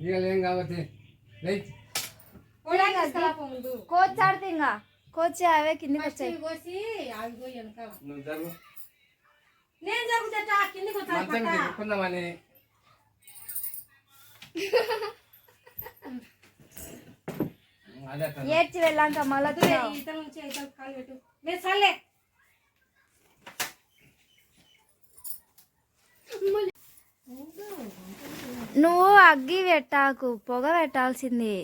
ఏం కాబట్టి. ముందు. కోచ్ ఆడితే ఇంకా కోచ్ అవే కిందికి వచ్చాయి. కోసి అవి పోయి వెనకాల. నువ్వు జరుగు. నేను జరుగుతా కిందికి వచ్చా మంచం తిప్పుకుందామని అదే అట్లా. ఏడ్చి వెళ్ళాక మళ్ళా. ఇతర నుంచి కాలు పెట్టు. సర్లే. నువ్వు అగ్గి పెట్టాకు పొగ పెట్టాల్సింది.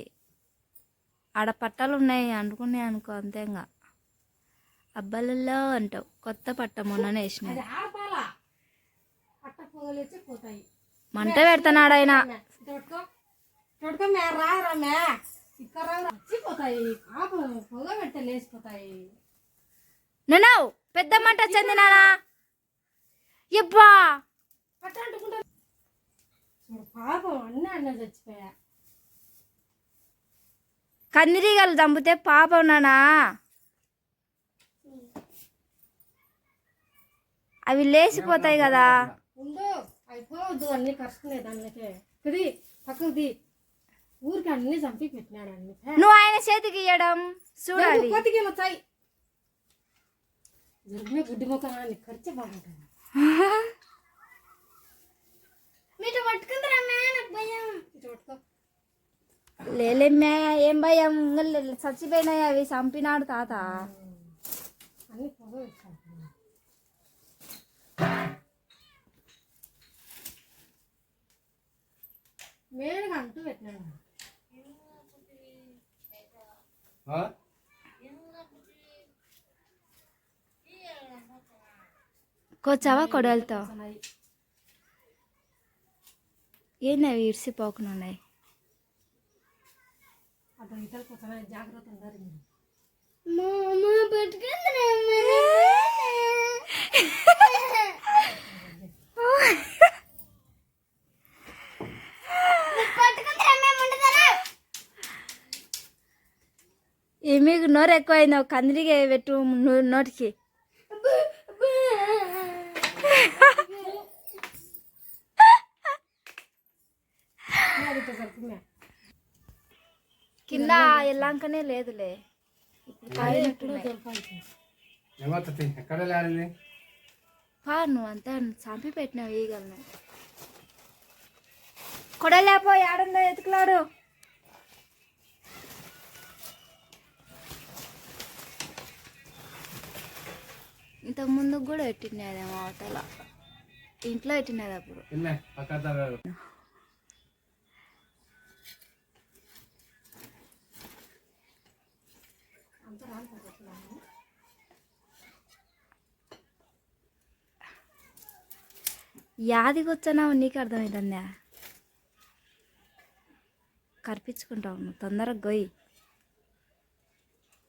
ఆడ పట్టాలు ఉన్నాయి అనుకున్నాయి అనుకో అంతే ఇంకా అబ్బాయిలలో అంటావు కొత్త పట్ట వచ్చి పోతాయి. మంట పెడతానాడు ఆయన. నేను పెద్ద మంట వచ్చింది నానా. ఎబ్బా. పట్ట అంటుకుంటారు చూడు పాపం అన్నీ అన్నీ చచ్చిపోయా. కందిరీగలు చంపితే పాపం నానా అవి లేచిపోతాయి కదా. ఉండు అవి పోవద్దు అన్నీ దానికే. ఇది ఊరికి అన్ని చంపి పెట్టినాడు అన్ని. నువ్వు ఆయన చేతికి ఇయ్యడం? చూడాలి వచ్చాయి. గుడ్డి ఖర్చు బాగుంటుంది మీరు పట్టుకుంటారా నాకు భయం ఇటు పట్టుకో లేలేమ్మే ఏం భయం చచ్చిపోయినాయి అవి చంపినాడు తాత మేలుగా అంటూ పెట్టినాడు? కొచ్చావా. ఏంది అవి ఇడిసిపోకుండా ఉన్నాయి అటు ఇతరులకు వస్తున్నాయి జాగ్రత్త ఉండాలి మీరు. ఏమీ నోరు ఎక్కువైంది ఒక కందిరిగా పెట్టు నో- నోటికి సరుకునే. కింద వెళ్ళాకనే లేదులే. ఏమవుతుంది? ఎక్కడ పా నువ్వు అంతా చంపి పెట్టినావు ఈగలను. కొడలేపో ఆడుందో ఎతుకులాడు. ఇంతకు ముందు కూడా పెట్టినదేమో అవతల. ఇంట్లో పెట్టినది అప్పుడు ఇల్లే పక్క తరగదు. అంతా రాలిపోతున్నాను. యాదికి వచ్చానావు నీకు అర్థమవుతుందా కరిపించుకుంటావు నువ్వు తొందరగా గొయ్యి.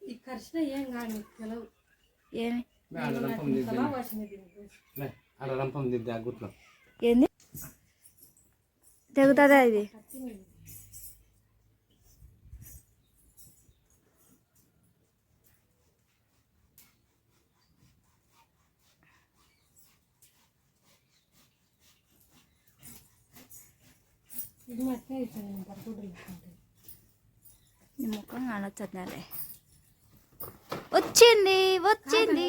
ఈ కరిచిన ఏం కాదు తెలవు. ఏమి? లే, ఆడ రంపం దిద్దు. తలా వాసింది దీనికి. లే, ఆడ రంపం దిద్దు ఆ గుట్లో ఏంది తెగుతుందా ఇది కత్తిని. ఇది మట్టే ఇచ్చాను నేను పట్టుకుంటూ ఇచ్చుకుంటే. నీ ముఖం కానొచ్చిందాలే వచ్చింది వచ్చింది.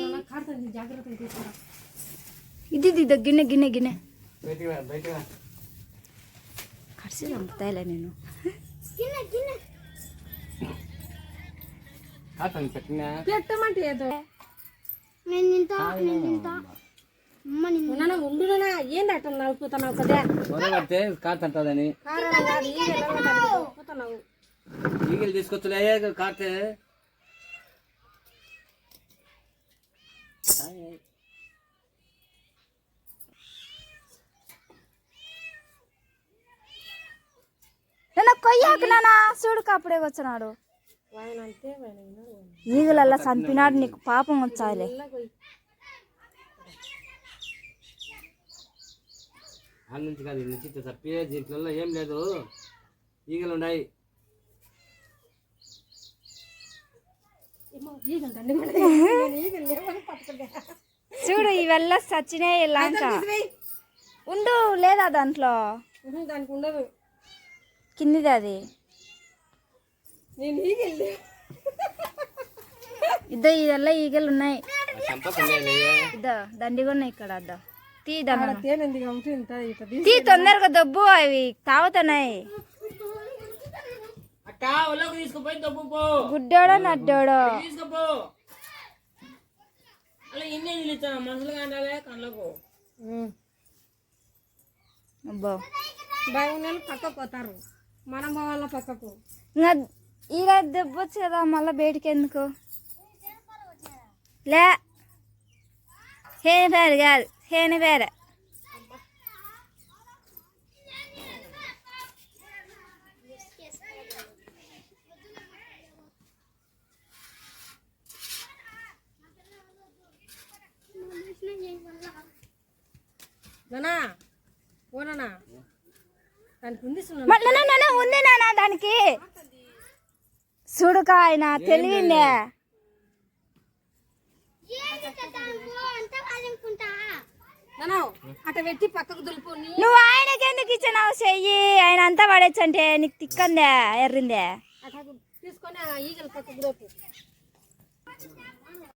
ఇది ఇది గిన్నె గిన్నె గిన్నె. కడిసి చంపుతాయిలే నేను పెట్టమంటే ఏదో. నేను తింటా ఉన్నానా ఉండునా కాతంటదని కాదు ఈగలు తీసుకొచ్చులే కాతే నన్ను కొయ్యాకు నానా చూడు అప్పుడే వచ్చినాడు. ఈగలల్లా చంపినాడు నీకు పాపం వచ్చాయిలే. నుంచి కాదు నుంచి తప్పి దీంట్లో ఏం లేదు. ఈగలు ఉన్నాయి. చూడు ఇవల్ల సచ్చినాయి లంక తీసివేయ్. ఉండు లేదా దాంట్లో? దానికి ఉండదు. కిందిది అది. ఇద్దో ఇదల్లా ఈగలు ఉన్నాయి. ఇద్దో దండిగా ఉన్నాయి ఇక్కడ అద్దో. తీ తొందరగా దబ్బు అవి తాగుతున్నాయి. అక్క ఒళ్ళకు తీసుకుపోయి దబ్బు పో. గుడ్డోడో నడ్డోడో. అబ్బో. పోతారు. మనం పక్కకు. దెబ్బొచ్చు కదా మళ్ళీ బయటికి ఎందుకు? లే. కాదు హేని పేరు నానా ఓనా దానికి ఉంది సున్నా మళ్ళీ నన్ను ఉంది నాన్న దానికి చూడుక ఆయన తెలివిందే నానా అట పెట్టి పక్కకు దులుపు నీ నువ్వు ఆయనకి ఎందుకు ఇచ్చినావు చెయ్యి? ఆయన అంతా పడేచ్చంటే నీకు తిక్కందే ఎర్రిందే. తీసుకొని ఈగలు